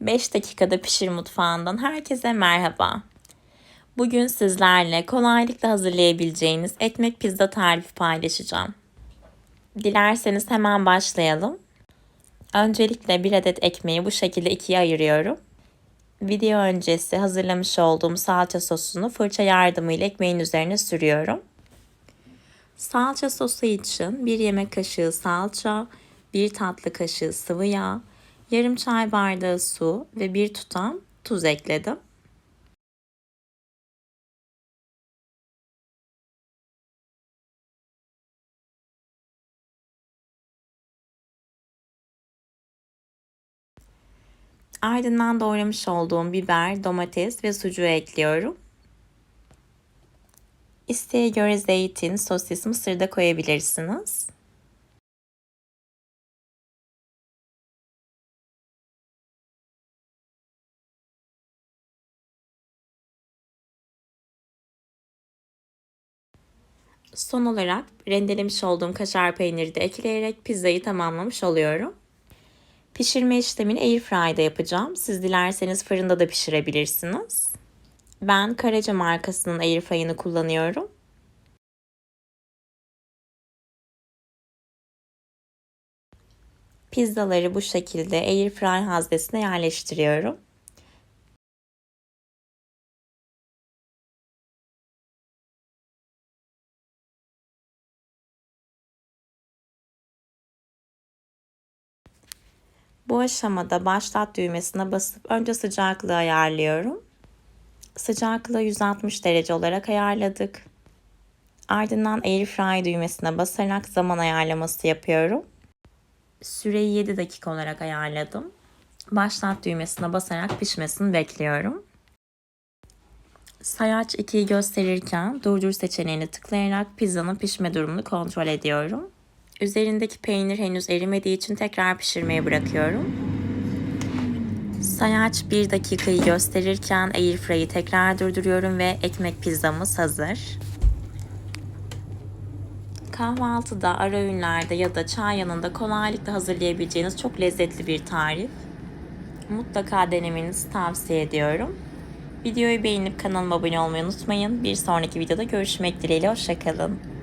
5 dakikada pişir mutfağından herkese merhaba. Bugün sizlerle kolaylıkla hazırlayabileceğiniz ekmek pizza tarifi paylaşacağım. Dilerseniz hemen başlayalım. Öncelikle bir adet ekmeği bu şekilde ikiye ayırıyorum. Video öncesi hazırlamış olduğum salça sosunu fırça yardımıyla ekmeğin üzerine sürüyorum. Salça sosu için 1 yemek kaşığı salça, 1 tatlı kaşığı sıvı yağ, yarım çay bardağı su ve bir tutam tuz ekledim. Ardından doğramış olduğum biber, domates ve sucuğu ekliyorum. İsteğe göre zeytin, sosis, mısır da koyabilirsiniz. Son olarak rendelemiş olduğum kaşar peyniri de ekleyerek pizzayı tamamlamış oluyorum. Pişirme işlemini airfry'da yapacağım. Siz dilerseniz fırında da pişirebilirsiniz. Ben Karaca markasının airfry'ını kullanıyorum. Pizzaları bu şekilde airfry haznesine yerleştiriyorum. Bu aşamada başlat düğmesine basıp önce sıcaklığı ayarlıyorum. Sıcaklığı 160 derece olarak ayarladık. Ardından Airfry düğmesine basarak zaman ayarlaması yapıyorum. Süreyi 7 dakika olarak ayarladım. Başlat düğmesine basarak pişmesini bekliyorum. Sayaç 2'yi gösterirken durdur seçeneğini tıklayarak pizzanın pişme durumunu kontrol ediyorum. Üzerindeki peynir henüz erimediği için tekrar pişirmeye bırakıyorum. Sayaç 1 dakikayı gösterirken airfryer'ı tekrar durduruyorum ve ekmek pizzamız hazır. Kahvaltıda, ara öğünlerde ya da çay yanında kolaylıkla hazırlayabileceğiniz çok lezzetli bir tarif. Mutlaka denemenizi tavsiye ediyorum. Videoyu beğenip kanalıma abone olmayı unutmayın. Bir sonraki videoda görüşmek dileğiyle. Hoşçakalın.